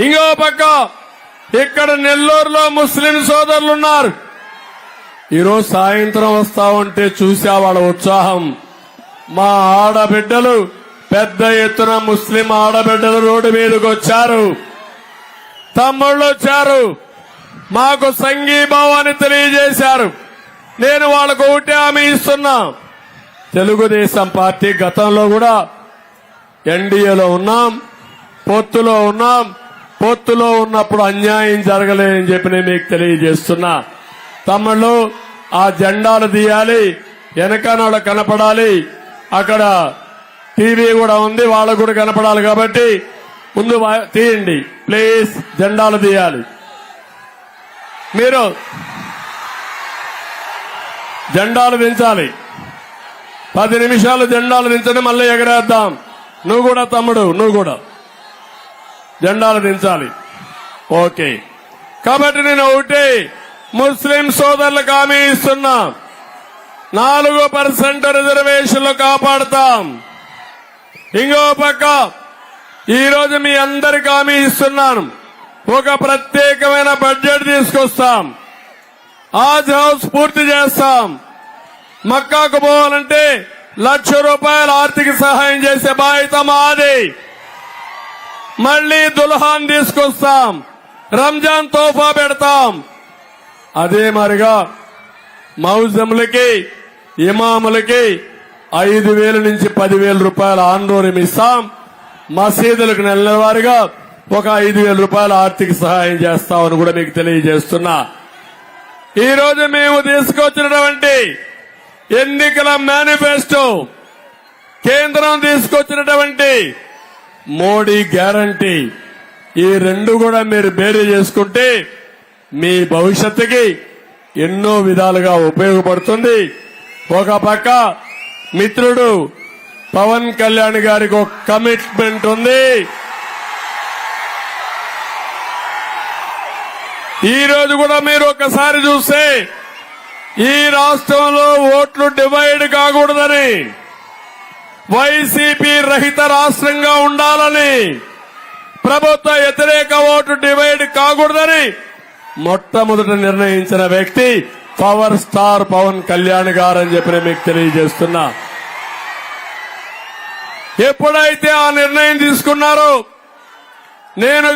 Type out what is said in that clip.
ఇంకో పక్క ఇక్కడ నెల్లూరులో ముస్లిం సోదరులు ఉన్నారు ఈరోజు సాయంత్రం వస్తా ఉంటే చూసా వాళ్ళ ఉత్సాహం. మా ఆడబిడ్డలు పెద్ద ఎత్తున ముస్లిం ఆడబిడ్డలు రోడ్డు మీదకి వచ్చారు. తమ్ముళ్ళు వచ్చారు. మాకు సంఘీభావాన్ని తెలియజేశారు. నేను వాళ్ళకు ఒకటే హామీ ఇస్తున్నా. తెలుగుదేశం పార్టీ గతంలో కూడా ఎన్డీఏలో ఉన్నాం పొత్తులో ఉన్నాం పొత్తులో ఉన్నప్పుడు అన్యాయం జరగలేదని చెప్పి నేను మీకు తెలియజేస్తున్నా. తమ్ముళ్ళు ఆ జెండాలు తీయాలి వెనకనాడు కనపడాలి అక్కడ టీవీ కూడా ఉంది వాళ్ళకు కూడా కనపడాలి కాబట్టి ముందు తీయండి. ప్లీజ్ జెండాలు తీయాలి. మీరు జెండాలు దించాలి పది నిమిషాలు జెండాలు దించని మళ్ళీ ఎగరేద్దాం. నువ్వు కూడా తమ్ముడు నువ్వు కూడా. జెండాలు దించాలి ఓకే. కాబట్టి నేను ఒకటి ముస్లిం సోదరులకు హామీ ఇస్తున్నా. నాలుగు పర్సెంట్ రిజర్వేషన్లు కాపాడతాం. ఇంకో పక్క ఈరోజు మీ అందరికి హామీ ఇస్తున్నాను. ఒక ప్రత్యేకమైన బడ్జెట్ తీసుకొస్తాం. ఆజ్ హౌస్ పూర్తి చేస్తాం. మక్కాకు పోవాలంటే లక్ష రూపాయల ఆర్థిక సహాయం చేసే బాధ్యత మాది. మళ్ళీ దుల్హాన్ తీసుకొస్తాం. రంజాన్ తోఫా పెడతాం. అదే మరిగా మౌజములకి ఇమాములకి ఐదు వేల నుంచి పదివేల రూపాయల ఆందోళన ఇస్తాం. మసీదులకు నెలవారీగా ఒక ఐదు వేల రూపాయల ఆర్థిక సహాయం చేస్తామని కూడా మీకు తెలియజేస్తున్నా. ఈ రోజు మేము తీసుకొచ్చినటువంటి ఎన్నికల మేనిఫెస్టో కేంద్రం తీసుకొచ్చినటువంటి మోడీ గ్యారంటీ. ఈ రెండు కూడా మీరు బేరీ చేసుకుంటే మీ భవిష్యత్తుకి ఎన్నో విధాలుగా ఉపయోగపడుతుంది. ఒక పక్క మిత్రుడు పవన్ కళ్యాణ్ గారికి ఒక కమిట్మెంట్ ఉంది. ఈ రోజు కూడా మీరు ఒకసారి చూస్తే ఈ రాష్ట్రంలో ఓట్లు డివైడ్ కాకూడదని. వైసీపీ రహిత రాష్ట్రంగా ఉండాలని ప్రభుత్వ వ్యతిరేక ఓటు డివైడ్ కాకూడదని మొట్టమొదట నిర్ణయించిన వ్యక్తి పవర్ స్టార్ పవన్ కళ్యాణ్ గారు అని చెప్పి మీకు తెలియజేస్తున్నా. ఎప్పుడైతే ఆ నిర్ణయం తీసుకున్నారో నేను